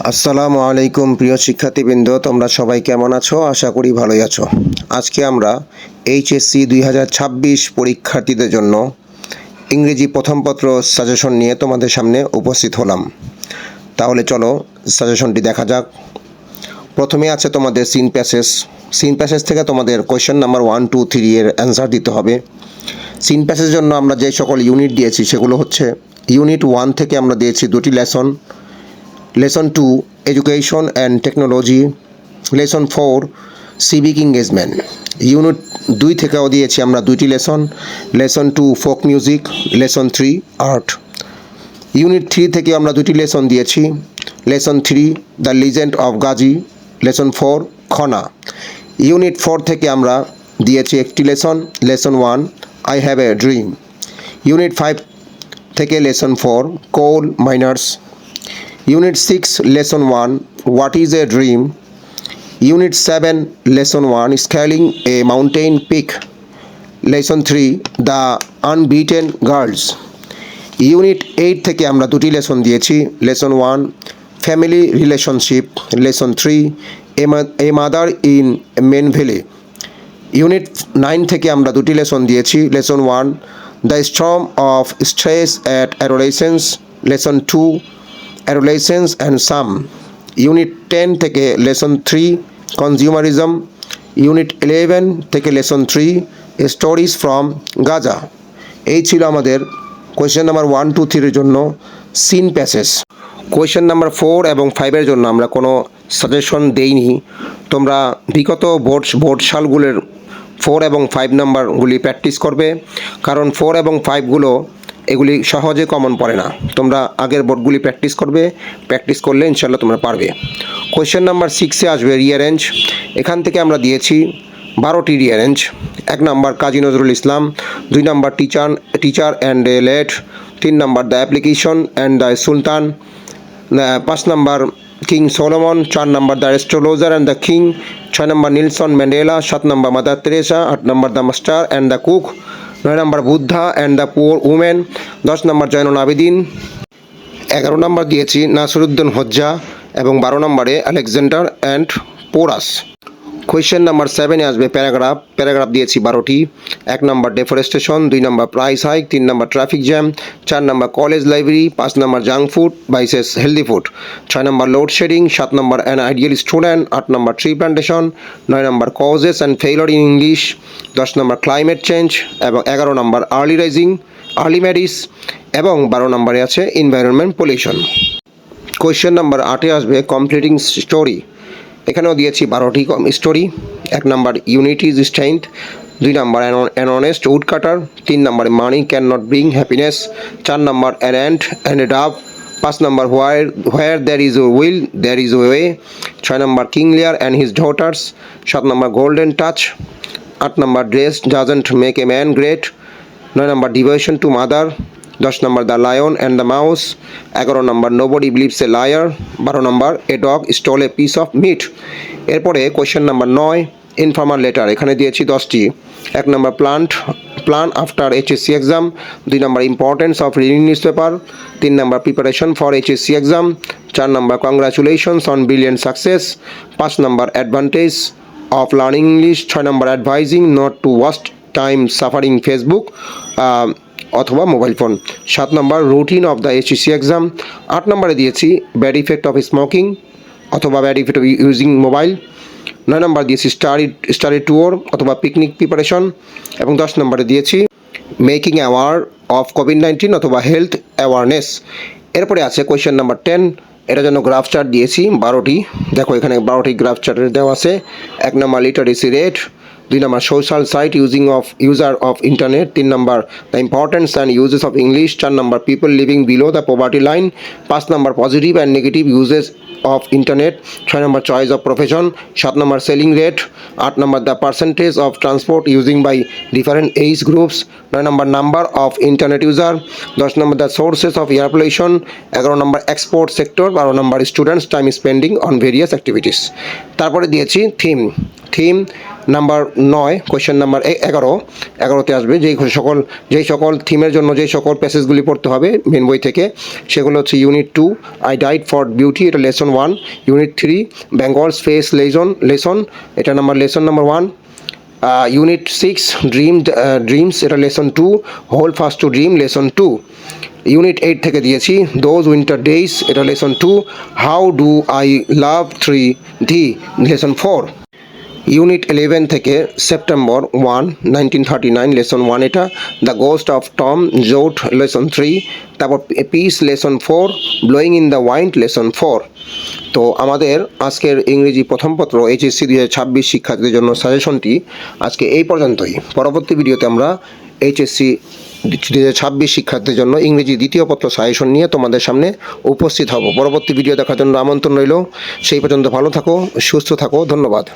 আসসালামু আলাইকুম প্রিয় শিক্ষার্থীবৃন্দ, তোমরা সবাই কেমন আছো? আশা করি ভালোই আছো। আজকে আমরা এইচএসসি দুই হাজার ছাব্বিশ পরীক্ষার্থীদের জন্য ইংরেজি প্রথম পত্র সাজেশন নিয়ে তোমাদের সামনে উপস্থিত হলাম। তাহলে চলো সাজেশনটি দেখা যাক। প্রথমে আছে তোমাদের সিন প্যাসেজ সিন প্যাসেজ থেকে তোমাদের question number one two three এর অ্যান্সার দিতে হবে। সিন প্যাসেজের জন্য আমরা যে সকল ইউনিট দিয়েছি, সেগুলো হচ্ছে ইউনিট ওয়ান থেকে আমরা দিয়েছি দুটি lesson lesson two education and technology lesson four civic engagement unit দুই থেকেও দিয়েছি আমরা দুইটি lesson lesson two folk music lesson three art unit three থেকে আমরা দুটি লেসন দিয়েছি। Lesson three the legend of Gazi lesson four Khana unit four থেকে আমরা দিয়েছি একটি lesson lesson one I have a dream unit five থেকে lesson four coal miners unit six lesson one what is a dream unit seven lesson one scaling a mountain peak lesson three the unbeaten girls unit eight থেকে আমরা দুটি lesson দিয়েছি। Lesson one family relationship lesson three a mother in Mannville unit nine থেকে আমরা দুটি lesson দিয়েছি। Lesson one the storm of stress at adolescence lesson two adolescence and some unit ten থেকে lesson three consumerism unit eleven থেকে lesson three stories from Gaza এই ছিল আমাদের question number one two থ্রির জন্য seen passage question number four এবং ফাইভের জন্য আমরা কোনো সাজেশন দেইনি। তোমরা বিগত বোর্ড বোর্ড সালগুলোর ফোর এবং ফাইভ নাম্বারগুলি প্র্যাকটিস করবে। কারণ ফোর এবং ফাইভগুলো এগুলি সহজে কমন পড়ে না। তোমরা আগের বোর্ডগুলি প্র্যাকটিস করবে প্র্যাকটিস করলে ইনশাল্লাহ তোমরা পারবে। কোয়েশ্চেন নাম্বার সিক্সে আসবে রিয়ারেঞ্জ এখান থেকে আমরা দিয়েছি বারোটি রিয়ারেঞ্জ এক নাম্বার কাজী নজরুল ইসলাম, দুই number teacher teacher and a late তিন number the application and the sultan পাঁচ নাম্বার কিং সোলোমন চার number the astrologer and the king ছয় নাম্বার নিলসন ম্যান্ডেলা, সাত নাম্বার মাদার তেরেসা, আট number the master and the cook নয় নম্বর Buddha and the poor women দশ নম্বর জয়নুল আবেদিন, এগারো নম্বর দিয়েছি নাসরুদ্দিন হজ্জা এবং বারো নম্বরে Alexander and Porus. Question number সেভেনে আসবে প্যারাগ্রাফ প্যারাগ্রাফ দিয়েছি বারোটি। এক নম্বর ডেফরেস্টেশন দুই নম্বর প্রাইস হাইক তিন নম্বর ট্রাফিক জ্যাম চার নম্বর কলেজ লাইব্রেরি পাঁচ নম্বর junk food versus healthy food ছয় নম্বর লোডশেডিং সাত নম্বর অ্যান আইডিয়াল স্টুডেন্ট আট নম্বর ট্রি প্ল্যান্টেশন নয় নম্বর causes and failure in English দশ নম্বর ক্লাইমেট চেঞ্জ এবং এগারো নম্বর আর্লি রাইজিং আর্লি ম্যারিস এবং বারো নম্বরে আছে এনভায়রনমেন্ট পলিউশন কোয়েশ্চেন নাম্বার আটে আসবে কমপ্লিটিং স্টোরি এখানেও দিয়েছি বারোটি স্টোরি এক নাম্বার ইউনিটি ইজ স্ট্রেংথ দুই নাম্বার অ্যান অনেস্ট উড কাটার তিন number money can not bring happiness চার number an and and a dove পাঁচ number where where there is O will there is way ছয় number king Lear and his daughters সাত number golden touch আট number dress doesn't make a man great নয় number devotion to mother দশ নম্বর the lion and the mouse, এগারো নম্বর nobody believes a liar, বারো নম্বর a dog stole a piece of meat. এরপরে question number নয় informal letter, এখানে দিয়েছি দশটি। এক নম্বর plant, plan after HSC exam, দুই নম্বর importance of reading news paper তিন নম্বর প্রিপারেশন ফর এইচএসসি এক্সাম, চার নম্বর কংগ্রাচুলেশনস অন ব্রিলিয়েন্ট সাকসেস, পাঁচ নম্বর অ্যাডভান্টেজ অফ লার্নিং ইংলিশ, ছয় নম্বর advising, not to waste time suffering Facebook অথবা মোবাইল ফোন। সাত নম্বর routine of the HSC exam আট নম্বরে দিয়েছি bad effect of smoking অথবা bad effect of using mobile নয় নম্বর দিয়েছি স্টাডি স্টাডি ট্যুর অথবা পিকনিক প্রিপারেশন এবং দশ নম্বরে দিয়েছি making aware of COVID nineteen অথবা হেলথ অ্যাওয়ারনেস এরপরে আছে কোয়েশ্চেন নাম্বার টেন এটার জন্য গ্রাফ চার্ট দিয়েছি, বারোটি। দেখো এখানে বারোটি গ্রাফ চার্টের দেওয়া আছে। এক নম্বর লিটারেসি রেট দুই নম্বর social site using of user of internet তিন নম্বর the importance and uses of English চার নম্বর people living below the poverty line পাঁচ নম্বর positive and negative uses of internet ছয় নম্বর চয়েস অফ প্রফেশন সাত নম্বর সেলিং রেট আট নম্বর the percentage of transport using by different age groups নয় নম্বর number of internet user দশ নম্বর the sources of air pollution এগারো নম্বর export sector বারো নম্বর students time spending on various activities তারপরে দিয়েছি theme theme number নয় question number এগারো। এগারোতে আসবে যেই সকল যেই সকল থিমের জন্য যেই সকল প্যাসেজগুলি পড়তে হবে মেন বই থেকে, সেগুলো হচ্ছে unit two I diet for beauty এটা lesson one unit three Bengal's face lesson lesson এটা number lesson number one unit six dream dreams এটা lesson two hold fast to dream lesson two unit eight থেকে দিয়েছি those winter days এটা lesson two how do I love three ডি lesson four unit eleven থেকে September one nineteen thirty nine lesson one এটা the ghost of Tom Joad lesson three তারপর peace lesson four blowing in the wind lesson four তো আমাদের আজকের ইংরেজি প্রথম পত্র এইচএসসি দু হাজার ছাব্বিশ শিক্ষার্থীদের জন্য সাজেশনটি আজকে এই পর্যন্তই। পরবর্তী ভিডিওতে আমরা এইচএসসি দু হাজার ছাব্বিশ শিক্ষার্থীদের জন্য ইংরেজি দ্বিতীয় পত্র সাজেশন নিয়ে তোমাদের সামনে উপস্থিত হব। পরবর্তী ভিডিও দেখার জন্য আমন্ত্রণ রইল। সেই পর্যন্ত ভালো থাকো, সুস্থ থাকো, ধন্যবাদ।